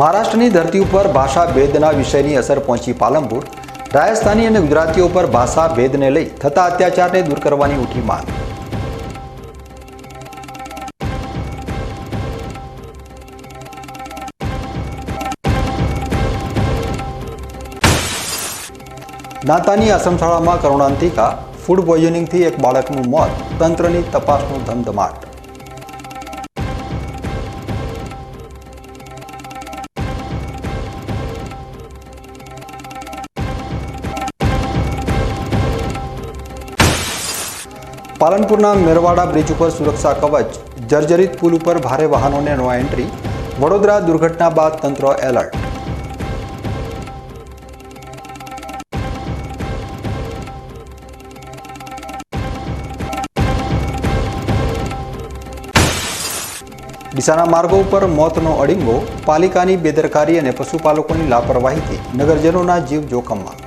મહારાષ્ટ્રની ધરતી ઉપર ભાષા ભેદના વિષયની અસર પહોંચી પાલનપુર. રાજસ્થાની અને ગુજરાતીઓ પર ભાષા ભેદને લઈ થતા અત્યાચારને દૂર કરવાની ઉઠી માંગ. નાતાની શાળામાં કરુણાંતિકા ફૂડ પોઈઝનિંગથી એક બાળકનું મોત, તંત્રની તપાસનું ધમધમાટ. પાલનપુરના મેરવાડા બ્રિજ ઉપર સુરક્ષા કવચ, જર્જરિત પુલ ઉપર ભારે વાહનોને નો એન્ટ્રી, વડોદરા દુર્ઘટના બાદ તંત્ર એલર્ટ. ડીસાના માર્ગો ઉપર મોતનો અડીંગો, પાલિકાની બેદરકારી અને પશુપાલકોની લાપરવાહીથી નગરજનોના જીવ જોખમમાં.